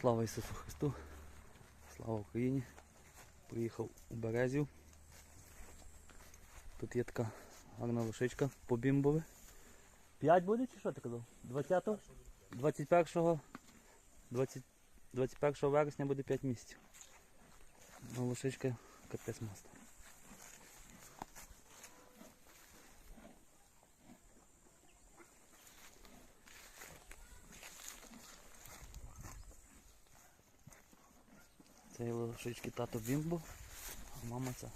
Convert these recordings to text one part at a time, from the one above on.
Слава Ісусу Христу! Слава Україні! Приїхав у Березів. Тут є така гарна лошичка по бімбові. 5 буде чи що ти казав? 20-го? 21-го 20, 21 вересня буде 5 місяців. Ну, лошичка капець маста. Це лошички тато бімбо, а мама ця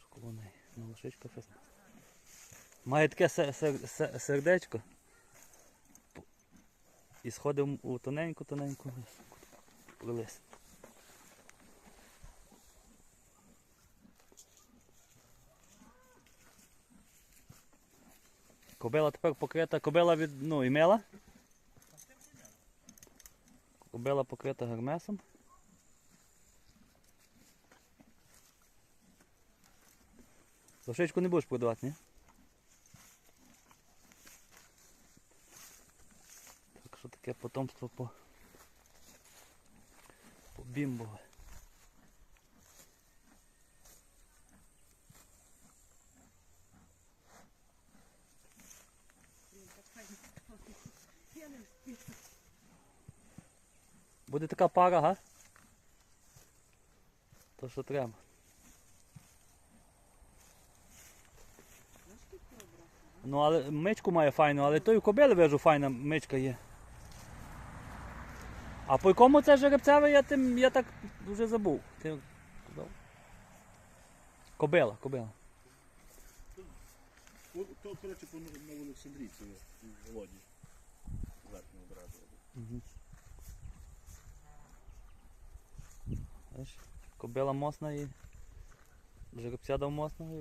шоколоний. Ну, лошичка фесна. Має таке се- се- се- сердечко. І сходив у тоненьку-тоненьку пролис. Кобила тепер покрита, кобила від, ну, і мила. Кобила покрита гермесом. Лошичку не будеш продавати, ні? Так що таке потомство по, по бімбове. Буде така пара, га? То що треба. Ну, але мичку має файну, але той у кобили вижу файна мичка є. А по якому це жеребцеве я тим я так вже забув. Ти? Кобила, кобила. То, коротше, по Новому Олександрійці у Володі. Верхнього одразу. Угу. Кобила мосна і жеребця дав мосного і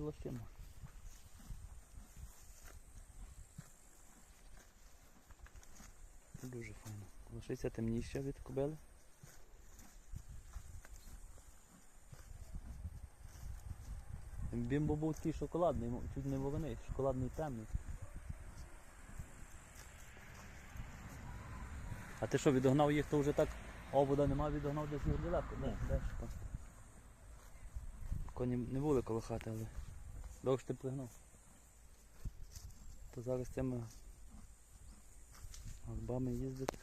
Дуже файно. Лошиця темніша від кобили. Бімбо був такий шоколадний, чуть не вороний, шоколадний темний. А ти що, відогнав їх, то вже так обода нема, відогнав десь їх далеко. Да. Де? Коні не були коло хати, але довго ж ти пригнав. То зараз цими горбами їздить.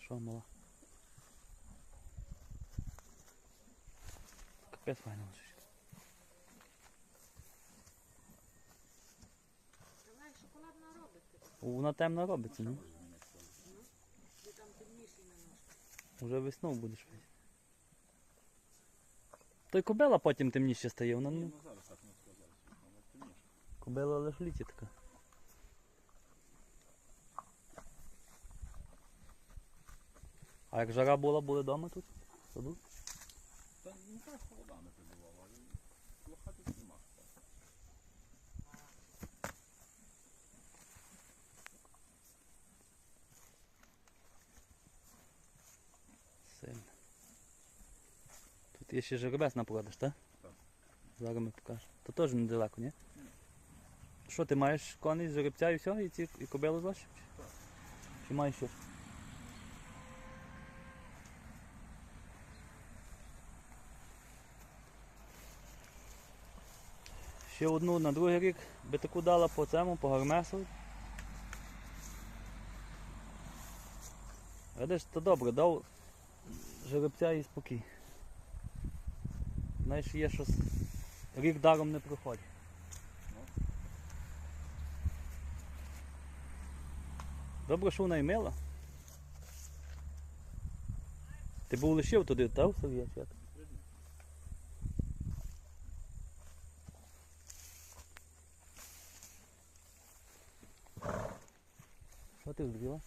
Що? Капець файна лошечка. Давай шоколадна робити. Вона темно робиться, ну. Ти там темніший на ножку. Уже весною будеш пити. То й кобила потім темніше стає, вона ну. Ну не темніше. В така. А як жара була, були вдома тут? В Саду? Та ну так холодами прибувало, але лохати тут нема. Сильно. Тут є ще жеребець на продаж, так? Так. Зараз ми покажемо. То теж недалеко, ні? Що, ти маєш коней, жеребця і все, і, ці, і кобилу злощив? Так. Чи маєш щось? Ще одну на другий рік би таку дала по цьому, по гармесу. Видиш, то добре, дав жеребця і спокій. Знаєш, є щось. Рік даром не проходить. Добре, що вона і мила. Ти був лишив туди, та Сергія? чи як? Що ти вділа?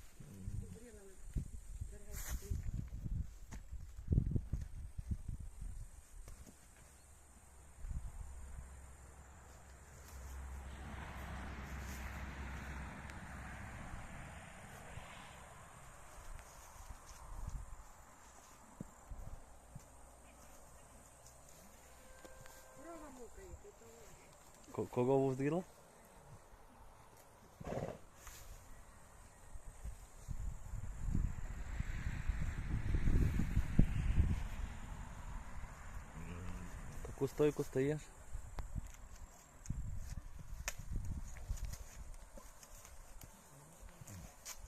Кого kogo wózdrilla? Таку стойку стаєш?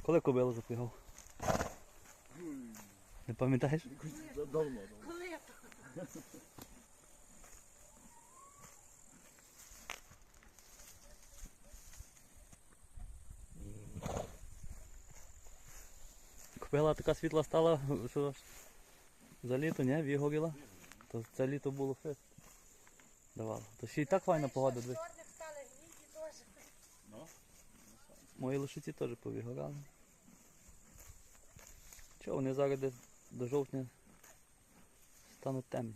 Коли кобилу запігав? Не пам'ятаєш? Давно, давно. Коли? Кобила така світла стала, що аж за літо, ні, вигоріла. То це літо було фест. Давало. То ще й так файна погода. дивись. Чорних стали гніді теж. Ну, Мої лошиці теж повигорали. Чого вони зараз десь до жовтня стануть темні.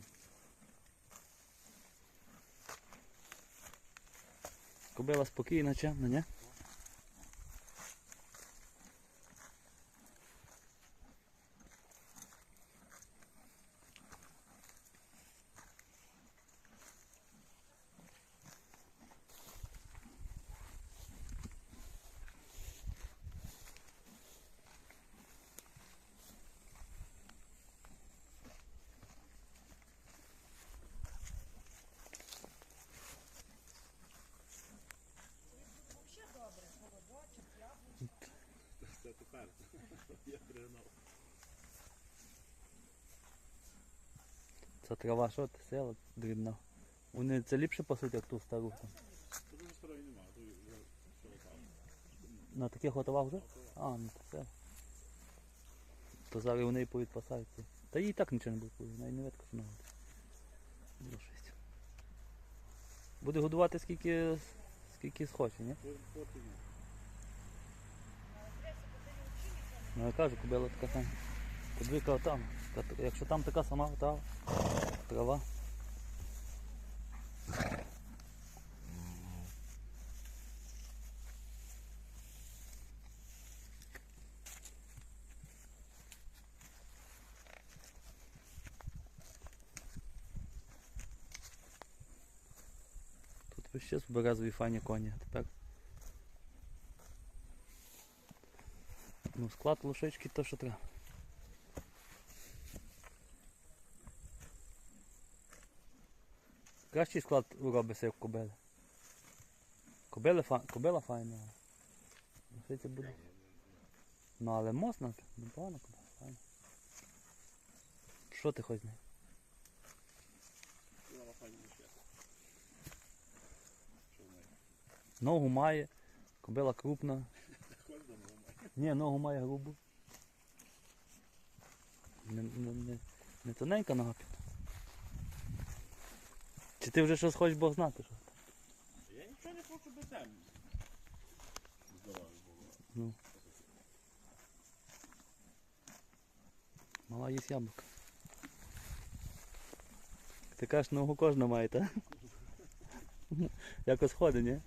Кобила спокійна, чемна, ні? Це тепер. Я пригнав. Це трава, що ти села дрібна. Вони це ліпше пасуть, як ту стару. Там. Тут дуже старої немає, тут вже все там. На таких готовах вже? А, ну то все. То зараз вони і повідпасаються. Та їй так нічого не буде, навіть не що вона буде. Буде годувати скільки, скільки схоче, ні? Поки ні. Ну я кажу, кобила така сама. Подвійка там. Якщо там така сама та трава. Тут весь час березові файні коні, тепер. Ну, склад лошички то, що треба. Кращий склад робиться, як кобили. Кобили фа... Кобила файна. Лошиця буде. Ну але можна, непогано кобила, файна. Що ти хочеш з нею? Ногу має, кобила крупна. Ходь до нього має. Ні, ногу має грубу. Не, не, не, не тоненька нога під. Чи ти вже щось хочеш Бог знати? Що? Я нічого не хочу без землі. Здоров'я було. Ну. Мала їсть яблука. Ти кажеш, ногу кожна має, так? Якось ходить, ні?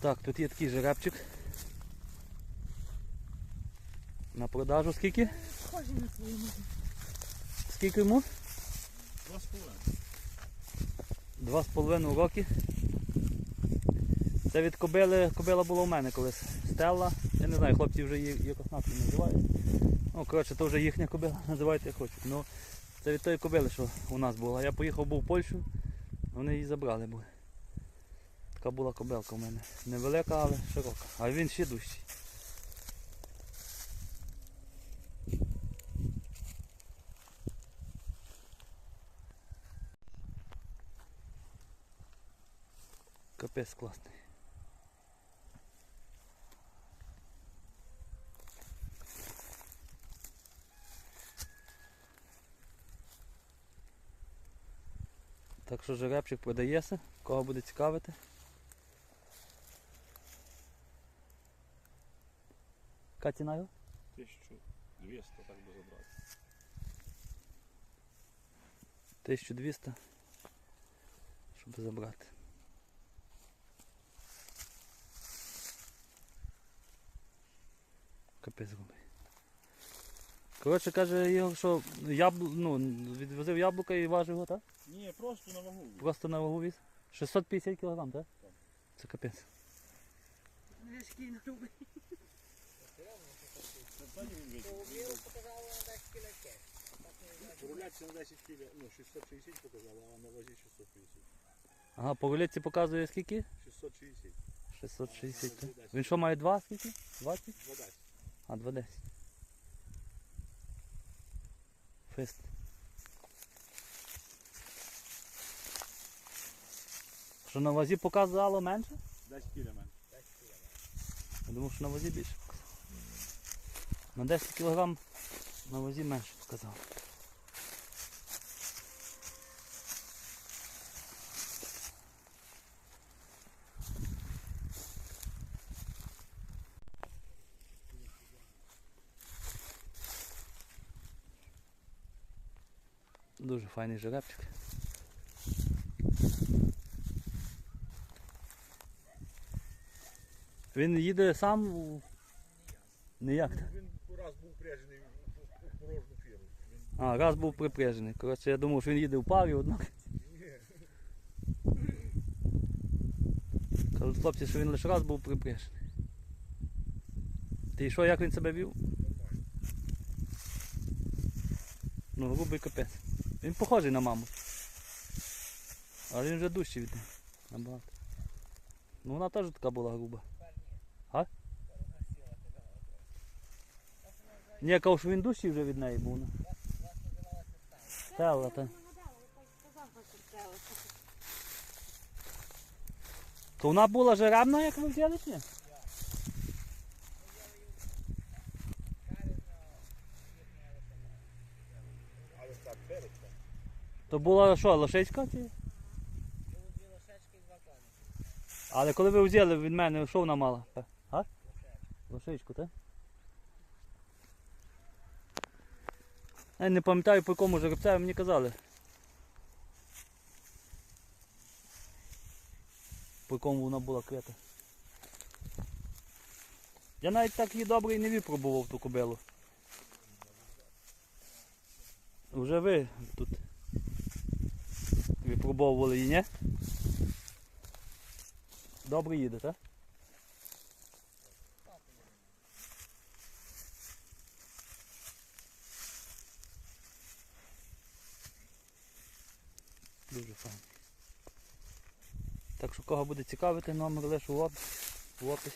Так, тут є такий жеребчик. На продажу скільки? схожі на твою ногу. Скільки йому? Два з половиною. Два з половиною роки. Це від кобили, кобила була у мене колись. Стелла. Я не знаю, хлопці вже її якось так називають. Ну, коротше, то вже їхня кобила, називайте як хочуть. Ну, це від тої кобили, що у нас була. Я поїхав був в Польщу, вони її забрали були. Така була кобилка у мене. Невелика, але широка. А він ще дужчий. Капець класний. Так що жеребчик продається, кого буде цікавити. Яка ціна його? 1200 так би забрати. 1200, щоб забрати. Капець грубий. Коротше, каже Ігор, що яблу... ну, відвозив яблука і важив його, так? Ні, просто на вагу. Просто на вагу віз. 650 кг, так? Так. Це капець. Ближ, який показало на 10 кіляків. Руляться на 10 кіля, ну 660 показало, а на вазі 650. Ага, по рулетці показує скільки? 660. 660. Він що має два скільки? 20? Водасть. А, 210. Фест. Що на вазі показало менше? 10 кіля мене. Я думав, що на вазі більше показало. На 10 кг на вазі менше показало. Дуже файний жеребчик. Він їде сам ніяк. так? Був у порожню фіру. А, раз був припряжений. Коротше, я думав, що він їде в парі, однак. Кажуть хлопці, що він лише раз був припряжений. Ти що, як він себе вів? Ну, грубий капець. Він похожий на маму. Але він вже дужчий від неї. Набагато. Ну вона теж така була груба. А? Ні, я кажу, що він дужчий вже від неї був. Стела, та. То вона була жеребна, як ви взяли, чи. То була що, лошечка? Чи? Але коли ви взяли від мене, що вона мала? А? Лошечку, так? Я не пам'ятаю по якому жеребцеві мені казали. По якому вона була крета. Я навіть так її добре і не випробував ту кобилу. Вже ви тут випробовували її, ні? Добре їде, так? Дуже файно. Так що кого буде цікавити, номер лише в описі.